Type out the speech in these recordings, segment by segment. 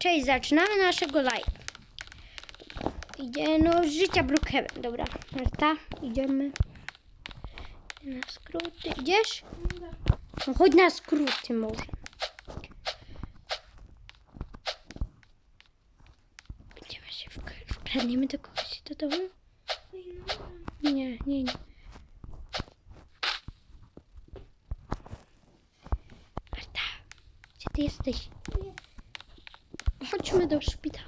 Cześć, zaczynamy naszego live. Idzie no życia Brookhaven. Dobra, Marta, idziemy. Na skróty. Idziesz? No chodź na skróty może. Będziemy się wk- wkradniemy do kogoś do domu? Nie, nie, nie. Marta, gdzie ty jesteś? Chodźmy do szpitala.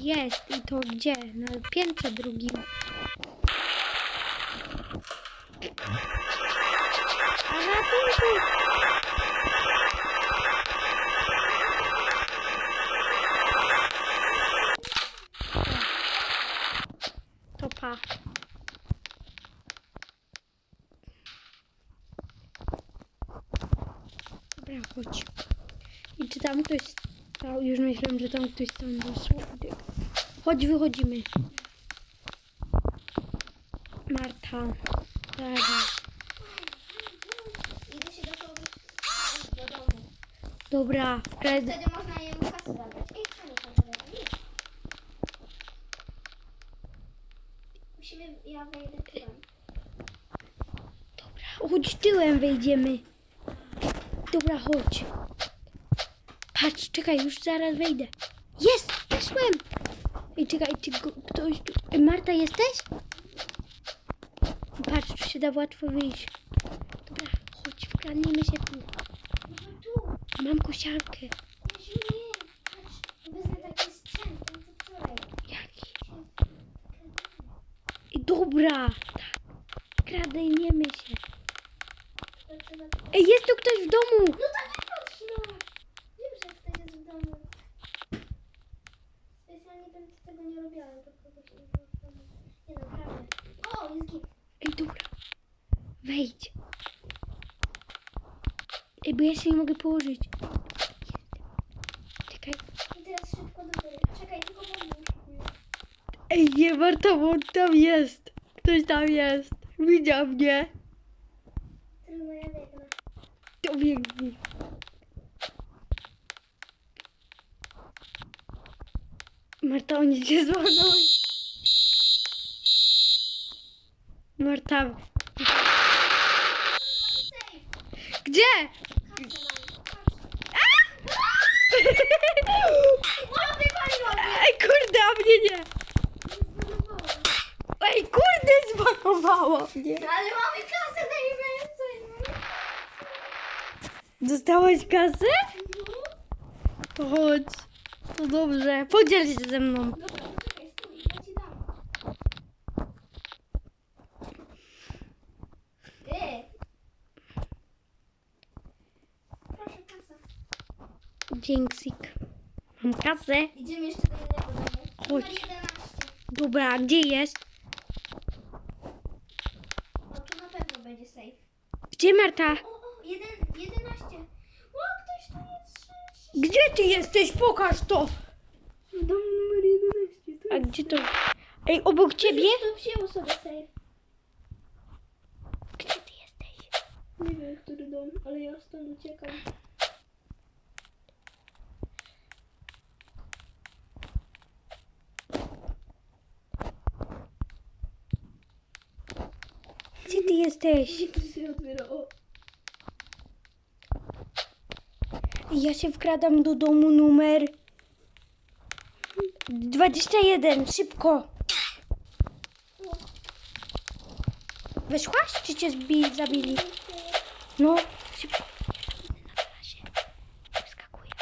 Jest i to gdzie? Na piętrze drugim. A ratunku! To pa. Dobra, chodź. I czy tam ktoś stał? Już myślałem, że tam ktoś stał dosłownie. Chodź, wychodzimy. Marta. Dobra. Idę się do kogoś do domu. Dobra, wkradł. Wtedy można jemu kasę zabrać. Ej, czemu tam? Nie. Musimy, ja wejdę tyłem. Dobra, chodź tyłem wejdziemy. Dobra, chodź. Patrz, czekaj, już zaraz wejdę. Jest, weszłem. Ej, czekaj, ty, go- ktoś tu... Ej, Marta, jesteś? Patrz, tu się da łatwo wyjść. Dobra, chodź, wkradnijmy się tu. Mam kosiarkę. Jaki? Dobra. Tak. Kradniemy się. Ej, jest tu ktoś w domu. No to nie patrz, no. Wiem, że wtedy jest w domu. Specjalnie bym tego nie robiła, to kogoś nie było w domu. Nie naprawdę. O, jest git. Ej, dobra. Wejdź. Ej, bo ja się nie mogę położyć. Czekaj. I teraz szybko do góry. Czekaj, tylko pomóż. Ej, nie warto, bo on tam jest. Ktoś tam jest. Widział mnie. Trudno, ja biegnę. To biegnij. Marta, oni cię złamał. Marta. Gdzie? Ej, kurde, a mnie nie. Ej, kurde, zbagowało mnie. Ale mamy kasę najwięcej. Dostałaś kasę? No. To chodź. To dobrze. Podziel się ze mną. Proszę, kasa. Dzięksik. Mam kasę. Idziemy jeszcze do innego domu. Chodź. Numer 11. Dobra, a gdzie jest? O, tu na pewno będzie safe. Gdzie Marta? O, o, jeden, 11. O, ktoś tu jest. Trzy, trzy. Gdzie ty jesteś? Pokaż to. Dom numer 11. A gdzie to? Ej, obok ciebie? To wzięło sobie safe. Gdzie ty jesteś? Nie wiem, który dom, ale ja stąd uciekam. Gdzie ty jesteś? Tu się otwiera, o. Ja się wkradam do domu numer 21. Szybko. Weszłaś? Czy cię zbili, zabili? No, szybko. Na razie. Wskakuję.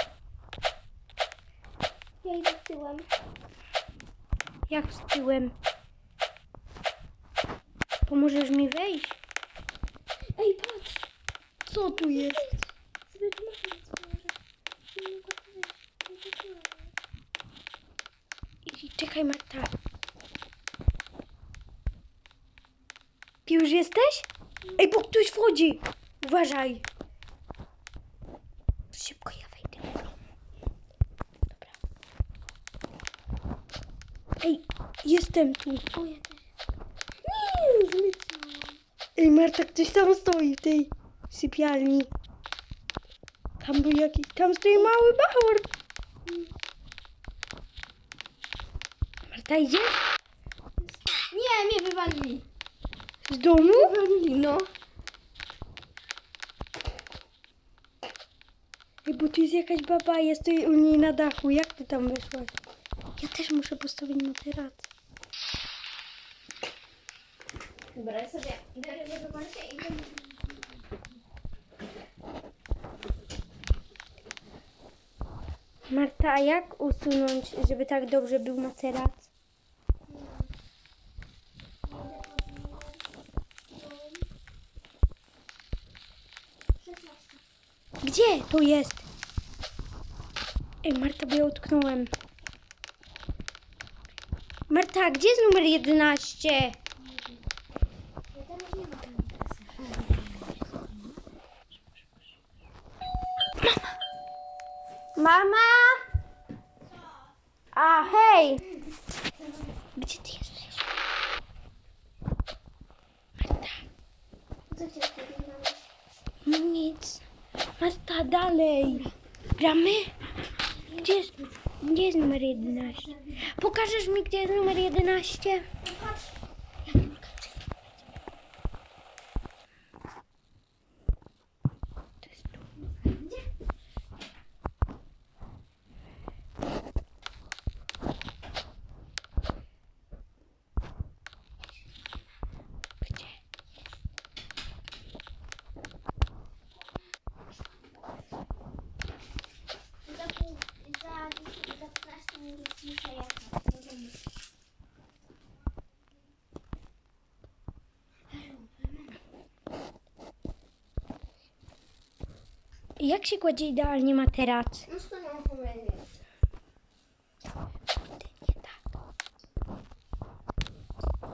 Ja idę tyłem. Jak z tyłem? Pomożesz mi wejść? Ej, patrz! Co tu jest? Tu masz nic może. Nie mogę tu wejść. Nie trafiłam. I czekaj, Marta. Ty już jesteś? Ej, bo ktoś wchodzi. Uważaj. Szybko ja wejdę. Dobra. Ej, jestem tu. O, ja też. Ej, Marta, ktoś tam stoi w tej sypialni. Tam był jakiś, tam stoi mały bachor. Marta, idzie? Nie, mnie wywalili. Z domu? Wywalili, no. Ej, bo tu jest jakaś baba, ja stoję u niej na dachu. Jak ty tam weszłaś? Ja też muszę postawić materac. Dobra, ja sobie biorę do końca i idę. Marta, a jak usunąć, żeby tak dobrze był materac? Gdzie to jest? Ej, Marta, bo ja utknąłem. Marta, gdzie jest numer 11? Ja teraz nie mam. Mama! A, hej! Gdzie ty jesteś? Marta, Co cię no nic. Marta, dalej. Gramy? Gdzie jest, gdzie jest numer 11? Pokażesz mi, gdzie jest numer 11? Patrz. To jest tu. Gdzie? Gdzie? Za pół, za, za 15 minut muszę jechać do domu. Jak się kładzie idealnie materac? No to mam powiedzieć. Nie tak.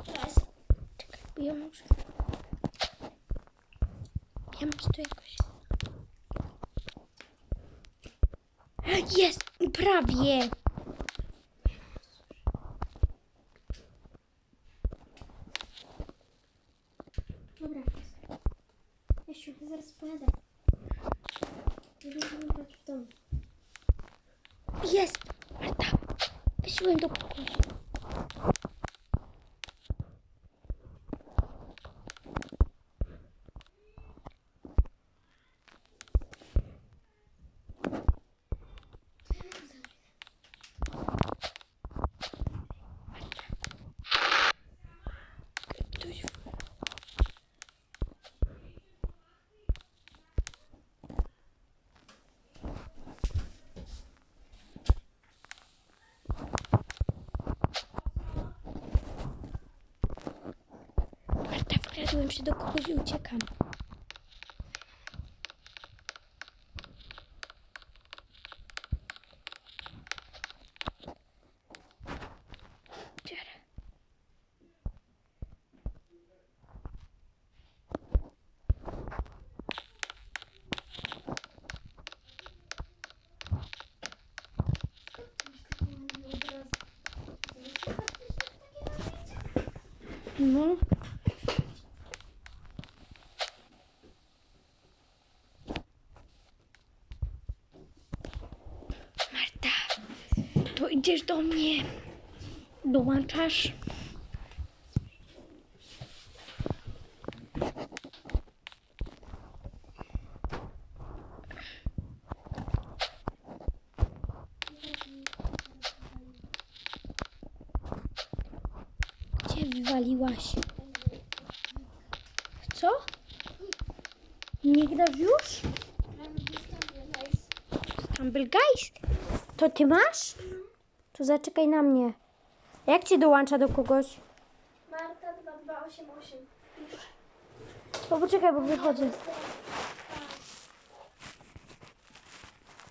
Teraz Czekaj, bo ja muszę... Ja muszę to jakoś... Jest! Prawie! Dobra. Jasiu, zaraz pojadę. Będę wrócić w domu. Jest! Marta! Wysiłem do pokoju. Ktoś Marta, wkradłem się do kogoś i uciekam. No. Marta, to idziesz do mnie. Dołączasz? Gdzie wywaliłaś? Co? Nie grasz już? Stumblegeist? To ty masz? To zaczekaj na mnie. Jak cię dołącza do kogoś? Marta 2288. Pisz. O, poczekaj, bo wychodzę.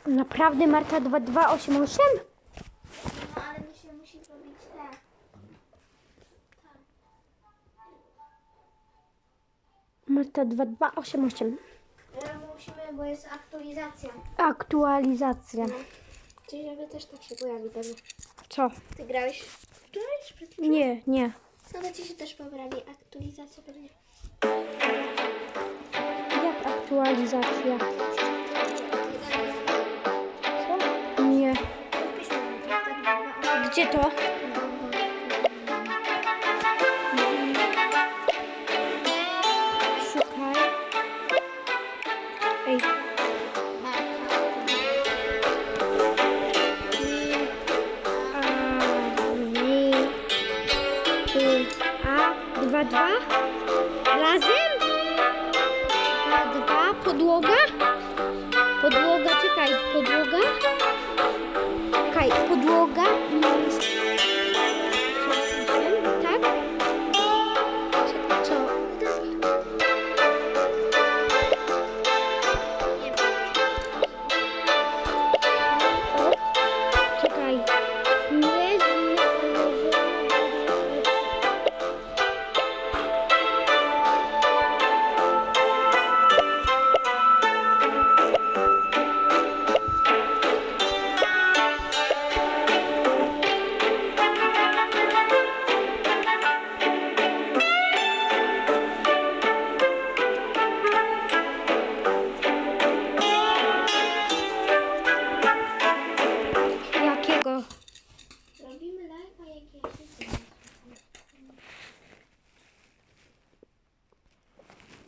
Naprawdę Marta 2288? No ale mi się musi robić te. Marta 2288. Ale musimy, bo jest aktualizacja. Aktualizacja. Czyli żeby też tak się pojawi pewnie. Co? Ty grałeś wczoraj czy przed chwilą? Nie, nie. No to ci się też poprawi aktualizacja pewnie. Jak aktualizacja? Co? Nie. Gdzie to? A, dwa, dwa? Razem? Dwa, dwa, podłoga? Podłoga, czekaj, podłoga? Czekaj, podłoga.